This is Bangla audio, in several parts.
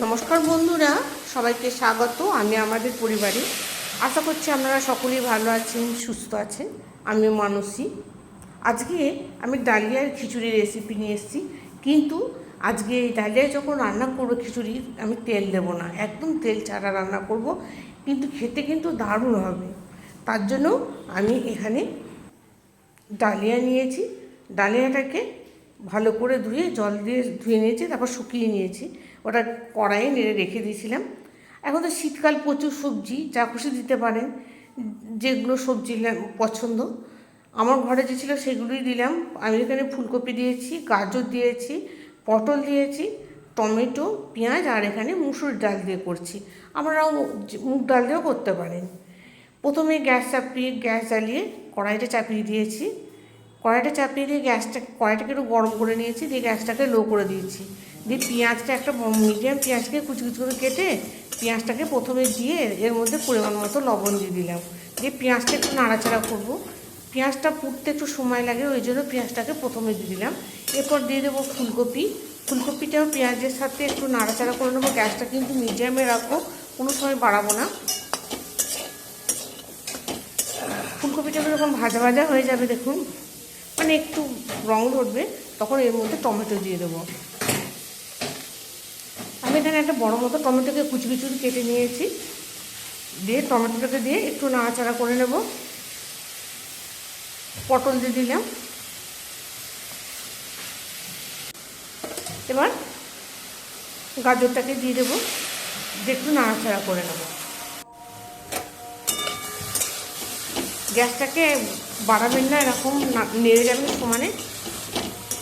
নমস্কার বন্ধুরা, সবাইকে স্বাগত, আমি আমাদের পরিবারে। আশা করছি আপনারা সকলেই ভালো আছেন, সুস্থ আছেন, আমি মানসী। আজকে আমি ডালিয়ার খিচুড়ির রেসিপি নিয়ে এসেছি, কিন্তু আজকে এই ডালিয়া যখন রান্না করব খিচুড়ি, আমি তেল দেব না, একদম তেল ছাড়া রান্না করব, কিন্তু খেতে কিন্তু দারুণ হবে। তার জন্য আমি এখানে ডালিয়া নিয়েছি, ডালিয়াটাকে ভালো করে ধুয়ে জল দিয়ে ধুয়ে নিয়েছি, তারপর শুকিয়ে নিয়েছি। ওটা কড়াইয়ে নেড়ে রেখে দিয়েছিলাম। এখন তো শীতকাল প্রচুর সবজি, যা খুশি দিতে পারেন, যেগুলো সবজি পছন্দ। আমার ঘরে যে ছিল সেগুলোই দিলাম। আমি এখানে ফুলকপি দিয়েছি, গাজর দিয়েছি, পটল দিয়েছি, টমেটো, পেঁয়াজ আর এখানে মুসুর ডাল দিয়ে করছি। আপনারাও মুগ ডাল দিয়েও করতে পারেন। প্রথমে গ্যাস চাপিয়ে, গ্যাস জ্বালিয়ে কড়াইটা চাপিয়ে দিয়েছি। কড়াইটা চাপিয়ে দিয়ে গ্যাসটা, কড়াইটাকে একটু গরম করে নিয়েছি, দিয়ে গ্যাসটাকে লো করে দিয়েছি। দিয়ে পেঁয়াজটা একটা মিডিয়াম পেঁয়াজকে কুচি কুচি করে কেটে পেঁয়াজটাকে প্রথমে দিয়ে এর মধ্যে পরিমাণ মতো লবণ দিয়ে দিলাম। দিয়ে পেঁয়াজটা একটু নাড়াচাড়া করব। পেঁয়াজটা পুড়তে একটু সময় লাগে, ওই জন্য পেঁয়াজটাকে প্রথমে দিয়ে দিলাম। এরপর দিয়ে দেবো ফুলকপি। ফুলকপিটাও পেঁয়াজের সাথে একটু নাড়াচাড়া করে নেব, গ্যাসটা কিন্তু মিডিয়ামে রাখব, কোনো সময় বাড়াবো না। ফুলকপিটা যখন ভাজা ভাজা হয়ে যাবে দেখুন। মানে একটু রং ধরবে, তখন এর মধ্যে টমেটো দিয়ে দেবো। আমি এখানে একটা বড় মতো টমেটোকে কুচি কেটে নিয়েছি। দিয়ে টমেটোটাকে দিয়ে একটু নাড়াচাড়া করে নেব। পটল দিয়ে দিলাম। এবার গাজরটাকে দিয়ে দেবো। দিয়ে একটু নাড়াচাড়া করে নেব। গ্যাসটাকে বাড়াবেন না, এরকম নেড়ে যাবেন সমানে।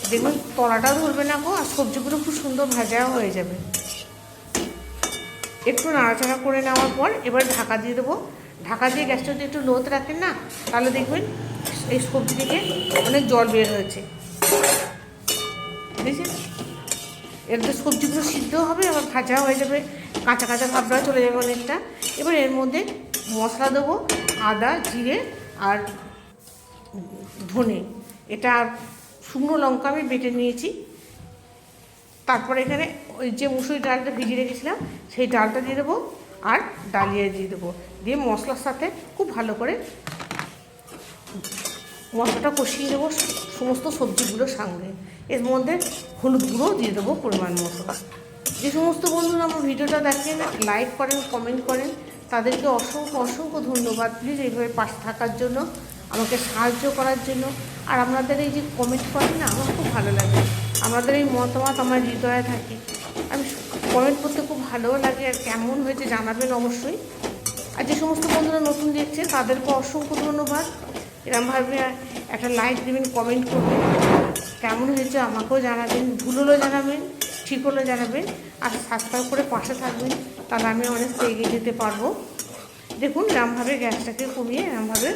দেখবেন তলাটাও ধরবে না গো, আর সবজিগুলো খুব সুন্দর ভাজাও হয়ে যাবে। একটু নাড়াচাড়া করে নেওয়ার পর এবার ঢাকা দিয়ে দেবো। ঢাকা দিয়ে গ্যাসটা যদি একটু লোতে রাখেন না, তাহলে দেখবেন এই সবজি থেকে অনেক জল বের হয়েছে। বুঝেছেন? এর সবজিগুলো সিদ্ধ হবে, আবার ভাজা হয়ে যাবে। কাঁচা কাঁচা ভাবটা চলে যাবে অনেকটা। এবার এর মধ্যে মশলা দেবো, আদা, জিরে আর ধনে। এটা শুকনো লঙ্কা আমি বেটে নিয়েছি। তারপরে এখানে ওই যে মুসুরি ডালটা ভিজিয়ে রেখেছিলাম, সেই ডালটা দিয়ে দেবো আর ডালিয়া দিয়ে দেবো। দিয়ে মশলার সাথে খুব ভালো করে মশলাটা কষিয়ে দেবো সমস্ত সবজিগুলোর সঙ্গে। এর মধ্যে হলুদ গুঁড়ো দিয়ে দেবো পরিমাণ মতো। যে সমস্ত বন্ধুরা আমার ভিডিওটা দেখেন লাইক করেন কমেন্ট করেন তাদেরকে অসংখ্য অসংখ্য ধন্যবাদ প্লিজ এইভাবে পাশে থাকার জন্য, আমাকে সাহায্য করার জন্য। আর আপনাদের এই যে কমেন্ট করেন না, আমার খুব ভালো লাগে। আমাদের এই মতামত আমার হৃদয়ে থাকে। আমি কমেন্ট করতে খুব ভালোও লাগে আর কেমন হয়েছে জানাবেন অবশ্যই। আর যে সমস্ত বন্ধুরা নতুন দেখছে তাদেরকে অসংখ্য ধন্যবাদ। এরমভাবে একটা লাইক দেবেন কমেন্ট করবেন। কেমন হয়েছে আমাকেও জানাবেন, ভুল হলেও জানাবেন, ঠিক হলেও জানাবেন। আর সাবস্ক্রাইব করে পাশে থাকবেন। তাহলে আমি অনেকটা এগিয়ে যেতে পারব। দেখুন, এরমভাবে গ্যাসটাকে কমিয়ে এরমভাবে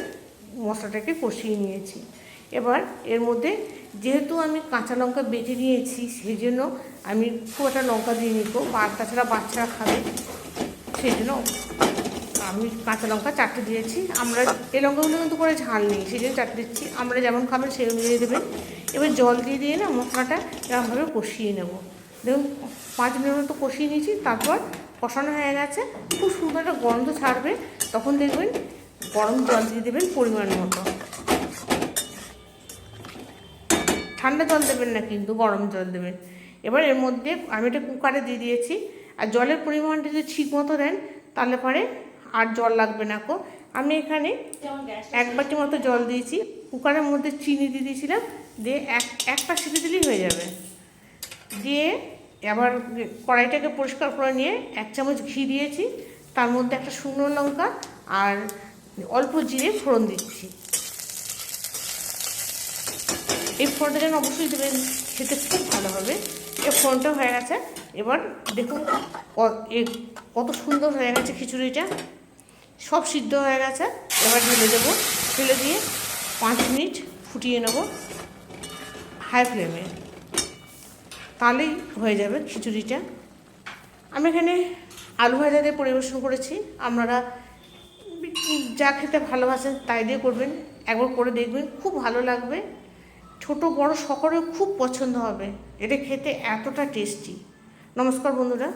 মশলাটাকে কষিয়ে নিয়েছি। এবার এর মধ্যে যেহেতু আমি কাঁচা লঙ্কা বেটে নিয়েছি সেই জন্য আমি খুব একটা লঙ্কা দিয়ে নিব, বা তাছাড়া বাচ্চারা খাবে সেই জন্য আমি কাঁচা লঙ্কা চারটে দিয়েছি। আমরা এই লঙ্কাগুলো কিন্তু করে ঝাল নেই সেই জন্য চারটে দিচ্ছি। আমরা যেমন খাবেন, সেই অনুযায়ী দেবেন। এবার জল দিয়ে দিয়ে না মশলাটা এরকমভাবে কষিয়ে নেব। দেখুন, পাঁচ মিনিট মতো কষিয়ে নিয়েছি, তারপর কষানো হয়ে গেছে। খুব সুন্দর একটা গন্ধ ছাড়বে। তখন দেখবেন গরম জল দিয়ে দেবেন পরিমাণ মতো। ঠান্ডা জল দেবেন না কিন্তু, গরম জল দেবেন। এবার এর মধ্যে আমি এটা কুকারে দিয়ে দিয়েছি। আর জলের পরিমাণটা যদি ঠিক মতো দেন, তাহলে পরে আর জল লাগবে না কো। আমি এখানে এক বাটি মতো জল দিয়েছি। কুকারের মধ্যে চিনি দিয়ে দিয়েছিলাম। দিয়ে এক একটা সিটি দিলেই হয়ে যাবে। দিয়ে আবার কড়াইটাকে পরিষ্কার করে নিয়ে এক চামচ ঘি দিয়েছি। তার মধ্যে একটা শুকনো লঙ্কা আর অল্প জিরে ফোড়ন দিচ্ছি। এই ফোড়নটা যেন অবশ্যই দেবেন, খেতে খুব ভালো হবে। এই ফোড়নটা হয়ে গেছে। এবার দেখুন কত সুন্দর হয়ে গেছে খিচুড়িটা। সব সিদ্ধ হয়ে গেছে। এবার ঢেলে দেবো। ঢেলে দিয়ে পাঁচ মিনিট ফুটিয়ে নেব হাই ফ্লেমে। তাহলেই হয়ে যাবে খিচুড়িটা। আমি এখানে আলু ভাজা দিয়ে পরিবেশন করেছি। আপনারা যা খেতে ভালোবাসেন তাই দিয়ে করবেন। একবার করে দেখবেন, খুব ভালো লাগবে। ছোট, বড় সকলের খুব পছন্দ হবে। এটা খেতে এতটা টেস্টি নমস্কার বন্ধুরা।